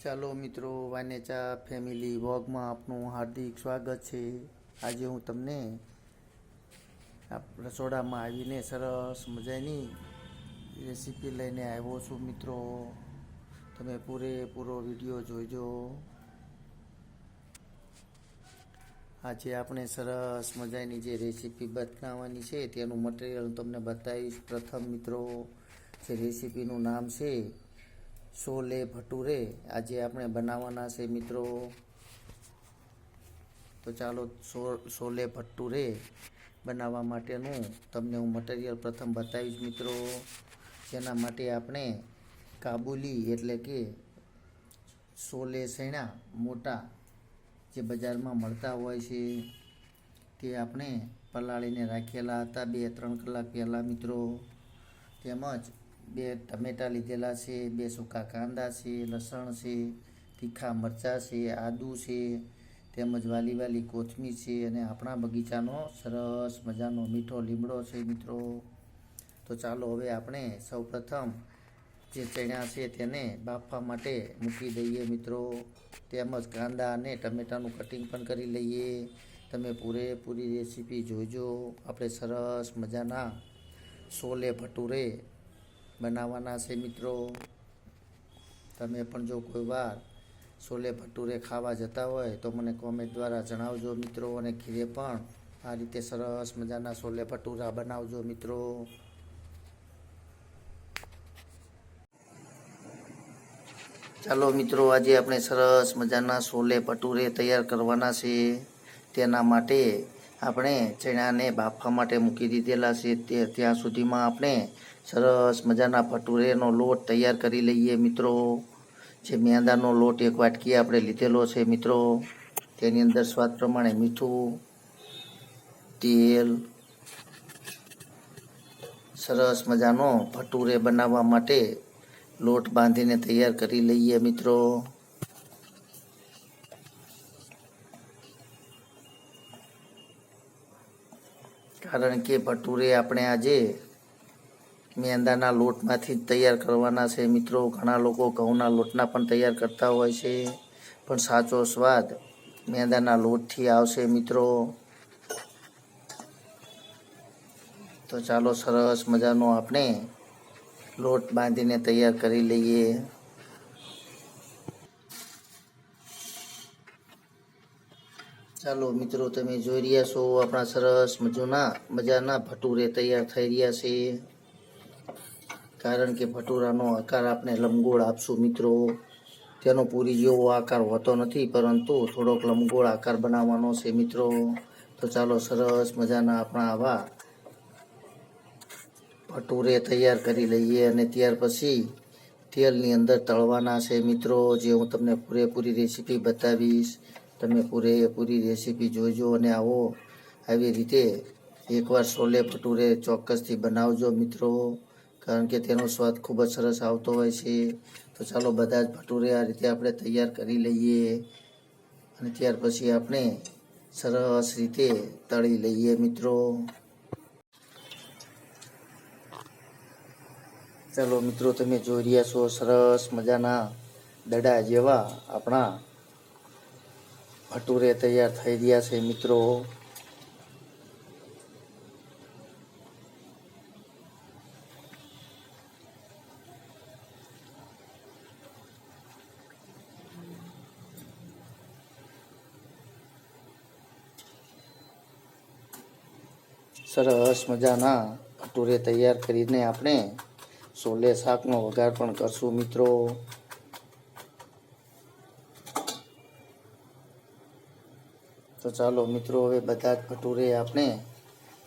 ચાલો મિત્રો વાનેચા ફેમિલી વોગમાં આપનું હાર્દિક સ્વાગત છે. આજે હું તમને રસોડામાં આવીને સરસ મજાની રેસીપી લઈને આવ્યો છું મિત્રો. તમે પૂરેપૂરો વીડિયો જોઈજો આજે આપણે સરસ મજાની જે રેસીપી બનાવવાની છે તેનું મટીરિયલ તમને બતાવીશ. પ્રથમ મિત્રો, જે રેસીપીનું નામ છે છોલે ભટુરે આજે આપણે બનાવવાના છે મિત્રો. તો ચાલો છોલે ભટુરે બનાવવા માટેનું. તમને હું મટીરિયલ પ્રથમ બતાવીશ મિત્રો. જેના માટે આપણે કાબુલી એટલે કે છોલે શેણા મોટા જે બજારમાં મળતા હોય છે તે આપણે પલાળીને રાખેલા હતા બે, ત્રણ કલાક પહેલાં મિત્રો. તેમજ બે ટમેટાં લીધેલા છે, બે સૂકા કાંદા છે, લસણ છે, તીખા મરચાં છે, આદુ છે, તેમજ વાલી વાલી કોથમીર છે અને આપણા બગીચાનો સરસ મજાનો મીઠો લીમડો છે મિત્રો. તો ચાલો હવે આપણે સૌપ્રથમ જે ચણા છે તેને બાફવા માટે મૂકી દઈએ મિત્રો. તેમજ કાંદા અને ટમેટાનું કટિંગ પણ કરી લઈએ. તમે પૂરેપૂરી રેસીપી જોઈજો આપણે સરસ મજાના છોલે ભટુરે બનાવવાના છે મિત્રો. તમે પણ જો કોઈ વાર છોલે ભટુરે ખાવા જતા હોય તો મને કોમેન્ટ દ્વારા જણાવજો મિત્રો અને ઘીરે પણ આ રીતે સરસ મજાના છોલે ભટુરા બનાવજો મિત્રો. ચાલો મિત્રો, આજે આપણે સરસ મજાના છોલે ભટુરે તૈયાર કરવાના છે. તેના માટે આપણે ચણાને બાફવા માટે મૂકી દીધેલા છે તે ત્યાં સુધીમાં આપણે સરસ મજાના ભટુરેનો લોટ તૈયાર કરી લઈએ મિત્રો. જે મેંદાનો લોટ એક વાટકી આપણે લીધેલો છે મિત્રો. તેની અંદર સ્વાદ પ્રમાણે મીઠું, તેલ, સરસ મજાનો ભટુરે બનાવવા માટે લોટ બાંધીને તૈયાર કરી લઈએ મિત્રો. કારણ કે ભટુરે આપણે આજે મેંદાના લોટમાંથી જ તૈયાર કરવાના છે. મિત્રો, ઘણા લોકો ઘઉંના લોટના પણ તૈયાર કરતા હોય છે. પણ સાચો સ્વાદ મેંદાના લોટથી આવશે, મિત્રો. તો ચાલો સરસ મજાનો આપણે લોટ બાંધીને તૈયાર કરી લઈએ. ચાલો મિત્રો, તમે જોઈ રહ્યા છો આપણા સરસ મજાના મજાના ભટુરે તૈયાર થઈ રહ્યા છે. કારણ કે ભટુરાનો આકાર આપણે લંબગોળ આપશું મિત્રો. તેનો પૂરી જેવો આકાર હોતો નથી, પરંતુ થોડોક લંબગોળ આકાર બનાવવાનો છે મિત્રો. તો ચાલો સરસ મજાના આપણા આવા ભટુરે તૈયાર કરી લઈએ અને ત્યાર પછી તેલની અંદર તળવાના છે મિત્રો, જે હું તમને પૂરેપૂરી રેસીપી બતાવીશ. તમે પૂરેપૂરી રેસીપી જોઈજો અને આવો. આવી રીતે એકવાર છોલે ભટુરે ચોક્કસથી બનાવજો મિત્રો, કારણ કે તેનો સ્વાદ ખૂબ જ સરસ આવતો હોય છે. તો ચાલો બધા જ ભટુરે આ રીતે આપણે તૈયાર કરી લઈએ અને ત્યાર પછી આપણે સરસ રીતે તળી લઈએ મિત્રો. ચાલો મિત્રો, તમે જોઈ રહ્યા છો સરસ મજાના દડા જેવા આપણા ભટુરે તૈયાર થઈ રહ્યા છે મિત્રો. સરસ મજાના ભટુરે તૈયાર કરીને આપણે છોલે શાકનો વઘાર પણ કરશું મિત્રો. તો ચાલો મિત્રો, હવે બધા જ ભટુરે આપણે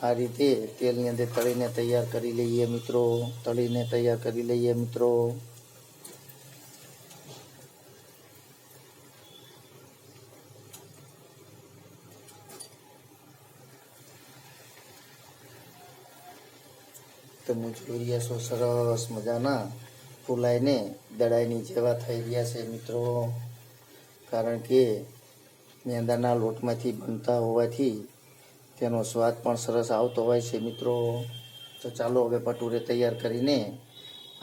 આ રીતે તેલની અંદર તળીને તૈયાર કરી લઈએ મિત્રો. તળીને તૈયાર કરી લઈએ મિત્રો. તમે જોઈ રહ્યા છો, સરસ મજાના ફૂલાઈને દડાઈની જેવા થઈ રહ્યા છે મિત્રો. કારણ કે મેંદાના લોટમાંથી બનતા હોવાથી તેનો સ્વાદ પણ સરસ આવતો હોય છે મિત્રો. તો ચાલો હવે ભટુરે તૈયાર કરીને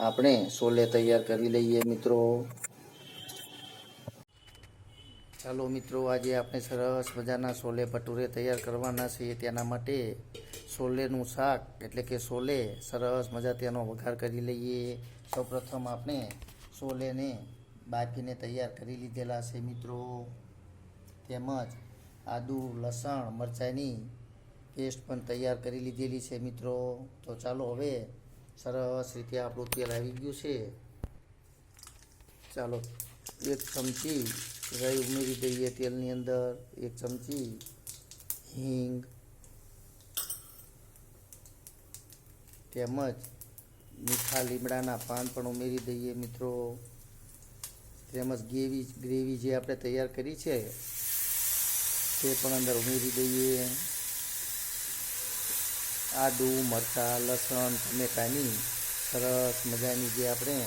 આપણે છોલે તૈયાર કરી લઈએ મિત્રો. ચાલો મિત્રો, આજે આપણે સરસ મજાના છોલે ભટુરે તૈયાર કરવાના છીએ. તેના માટે છોલેનું શાક, એટલે કે છોલે, સરસ મજા તેનો વઘાર કરી લઈએ. સૌપ્રથમ આપણે છોલેને બાફીને તૈયાર કરી લીધેલા છે મિત્રો. તેમજ આદુ, લસણ, મરચાંની પેસ્ટ પણ તૈયાર કરી લીધેલી છે મિત્રો. તો ચાલો હવે સરસ રીતે આપણું તેલ આવી ગયું છે. ચાલો એક ચમચી રાઈ ઉમેરી દઈએ તેલની અંદર. એક ચમચી હિંગ તેમજ મીઠા લીમડાના પાન પણ ઉમેરી દઈએ મિત્રો. તેમજ ગ્રેવી ગ્રેવી જે આપણે તૈયાર કરી છે તે પણ અંદર ઉમેરી દઈએ. આદુ, મરચાં, લસણ ટમેટાની સરસ મજાની જે આપણે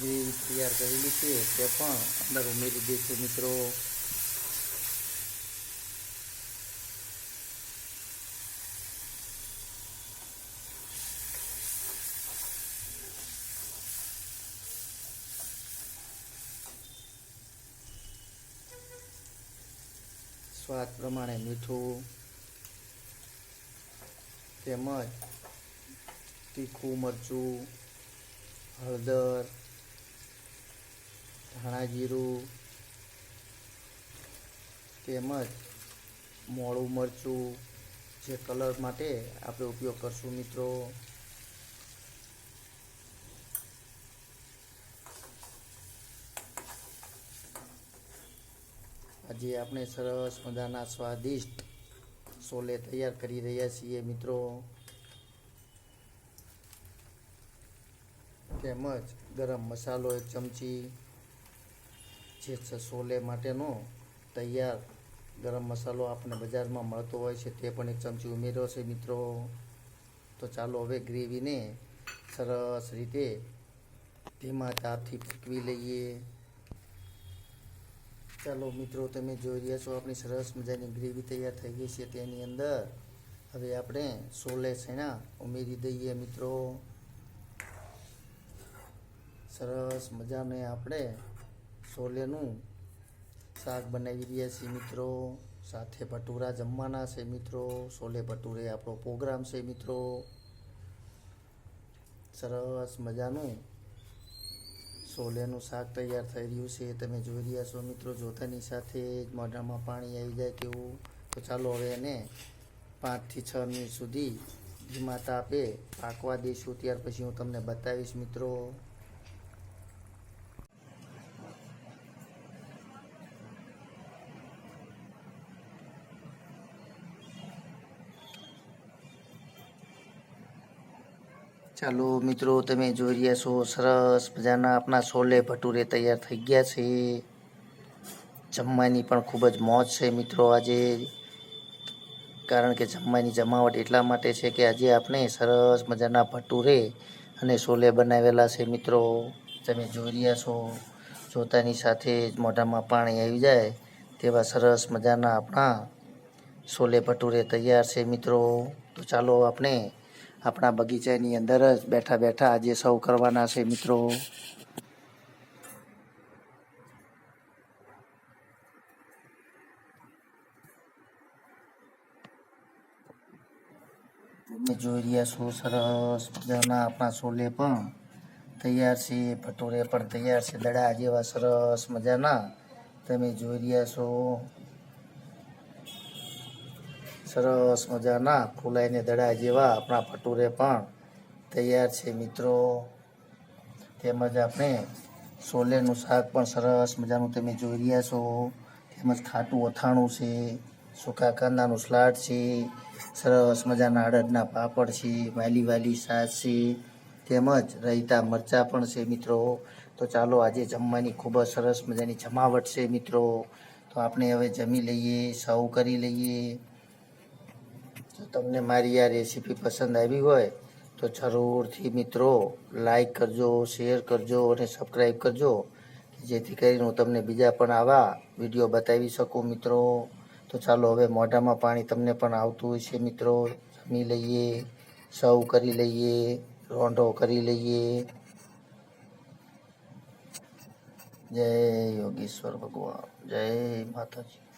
ગ્રેવી તૈયાર કરેલી છે, તે પણ અંદર ઉમેરી દઈશું મિત્રો. સ્વાદ પ્રમાણે મીઠું, તેમજ તીખું મરચું, હળદર, ધાણા જીરું, તેમજ મોળું મરચું, જે કલર માટે આપણે ઉપયોગ કરશું મિત્રો. આજે આપણે સરસ મજાના સ્વાદિષ્ટ સોલે તૈયાર કરી રહ્યા છીએ, મિત્રો. તેમજ ગરમ મસાલો એક ચમચી જે છે સોલે માટેનો તૈયાર ગરમ મસાલો આપણને બજારમાં મળતો હોય છે, તે પણ એક ચમચી ઉમેર્યો છે, મિત્રો. તો ચાલો હવે ગ્રેવીને સરસ રીતે ધીમા તાપથી પકવી લઈએ. ચાલો મિત્રો, તમે જોઈ રહ્યા છો આપણી સરસ મજાની ગ્રેવી તૈયાર થઈ ગઈ છે તેની અંદર. હવે આપણે સોલે છેના ઉમેરી દઈએ મિત્રો. સરસ મજાને આપણે સોલેનું શાક બનાવી રહ્યા છીએ મિત્રો. સાથે ભટુરા જમવાના છે મિત્રો. સોલે ભટુરે આપણો પ્રોગ્રામ છે મિત્રો. સરસ મજાનું સોલેનું શાક તૈયાર થઈ રહ્યું છે. તમે જોઈ રહ્યા છો મિત્રો, જોતાની સાથે જ મોઢામાં પાણી આવી જાય તેવું. તો ચાલો હવે એને પાંચથી છ મિનિટ સુધી ધીમા તાપે પાકવા દઈશું. ત્યાર પછી હું તમને બતાવીશ મિત્રો. ચાલો મિત્રો, તમે જોઈ રહ્યા છો, સરસ મજાના આપણા છોલે ભટુરે તૈયાર થઈ ગયા છે. જમવાની પણ ખૂબ જ મોજ છે મિત્રો આજે. કારણ કે જમવાની જમાવટ એટલા માટે છે કે આજે આપણે સરસ મજાના ભટુરે અને છોલે બનાવેલા છે મિત્રો. તમે જોઈ રહ્યા છો, જોતાની સાથે જ મોઢામાં પાણી આવી જાય તેવા સરસ મજાના આપણા છોલે ભટુરે તૈયાર છે મિત્રો. તો ચાલો આપણે આપણા બગીચાની અંદર જ બેઠા બેઠા આજે સૌ કરવાના છે મિત્રો. તમે જોઈ રહ્યા છો સરસ મજાના આપણા છોલે પણ તૈયાર છે, ભટુરે પણ તૈયાર છે, દડા જેવા સરસ મજાના. તમે જોઈ રહ્યા છો સરસ મજાના ફૂલાઈને દડા જેવા આપણા ભટુરે પણ તૈયાર છે મિત્રો. તેમજ આપણે સોલેનું શાક પણ સરસ મજાનું તમે જોઈ રહ્યા છો. તેમજ ખાટું અથાણું છે સૂકા કાંદાનું સ્લાડ છે, સરસ મજાના અડદના પાપડ છે વાલી વાલી છાશ છે, તેમજ રહીતા મરચાં પણ છે મિત્રો. તો ચાલો આજે જમવાની ખૂબ જ સરસ મજાની જમાવટ છે મિત્રો. તો આપણે હવે જમી લઈએ સૌ કરી લઈએ. તમને મારી આ રેસીપી પસંદ આવી હોય, તો જરૂરથી મિત્રો લાઈક કરજો શેર કરજો અને સબસ્ક્રાઈબ કરજો જેથી કરીને હું તમને બીજા પણ આવા વીડિયો બતાવી શકું મિત્રો. તો ચાલો હવે મોઢામાં પાણી તમને પણ આવતું હોય છે મિત્રો. જમી લઈએ સૌ કરી લઈએ, રોંઢો કરી લઈએ. જય યોગેશ્વર ભગવાન. જય માતાજી.